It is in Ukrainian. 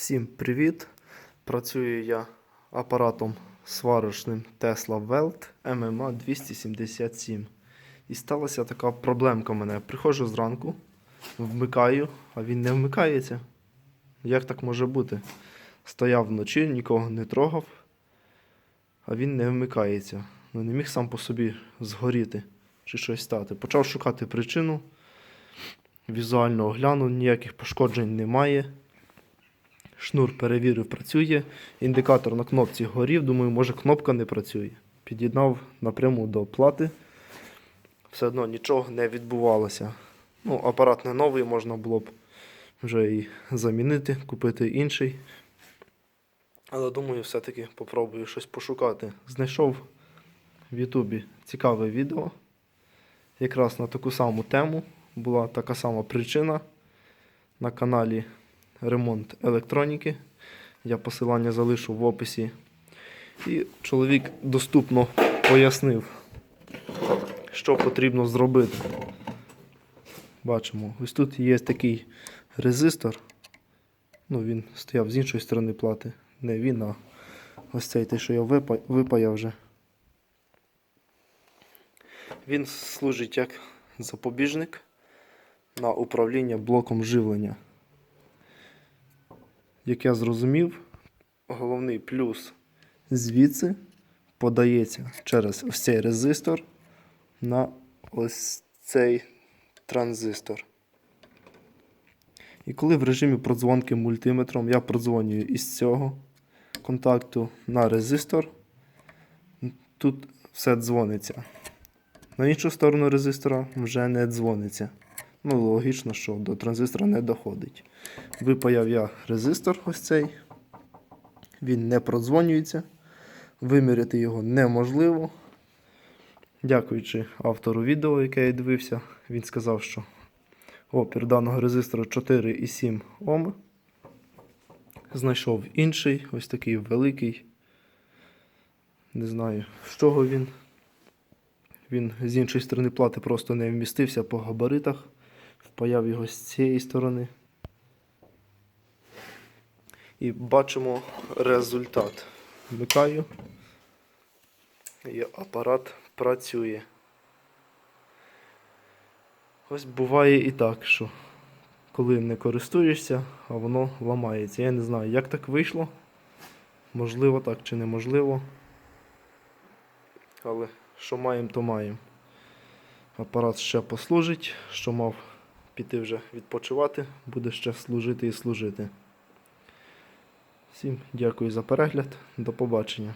Всім привіт! Працюю я апаратом сварочним Tesla Welt MMA 277. І сталася така проблемка в мене. Приходжу зранку, вмикаю, а він не вмикається. Як так може бути? Стояв вночі, нікого не трогав, а він не вмикається. Ну, не міг сам по собі згоріти чи щось стати. Почав шукати причину. Візуально оглянув, ніяких пошкоджень немає. Шнур перевірив, працює. Індикатор на кнопці горів. Думаю, може кнопка не працює. Під'єднав напряму до плати. Все одно нічого не відбувалося. Ну, апарат не новий, можна було б вже і замінити, купити інший. Але думаю, все-таки попробую щось пошукати. Знайшов в Ютубі цікаве відео. Якраз на таку саму тему була така сама причина на каналі Ремонт електроніки. Я посилання залишу в описі. І чоловік доступно пояснив, що потрібно зробити. Бачимо, ось тут є такий резистор. Ну, він стояв з іншої сторони плати. Не він, а ось цей те, що я випаяв вже. Він служить як запобіжник на управління блоком живлення. Як я зрозумів, головний плюс звідси подається через ось цей резистор на ось цей транзистор. І коли в режимі продзвонки мультиметром я продзвонюю із цього контакту на резистор, тут все дзвониться. На іншу сторону резистора вже не дзвониться. Ну, логічно, що до транзистора не доходить. Випаяв я резистор ось цей. Він не продзвонюється. Виміряти його неможливо. Дякуючи автору відео, яке я дивився, він сказав, що опір даного резистора 4,7 Ом. Знайшов інший, ось такий великий. Не знаю, з чого він. Він з іншої сторони плати просто не вмістився по габаритах. Впаяв його з цієї сторони. І бачимо результат. Вмикаю. І апарат працює. Ось буває і так, що коли не користуєшся, а воно ламається. Я не знаю, як так вийшло. Можливо так чи неможливо. Але що маємо, то маємо. Апарат ще послужить, що мав піти вже відпочивати, буде ще служити і служити. Всім дякую за перегляд. До побачення.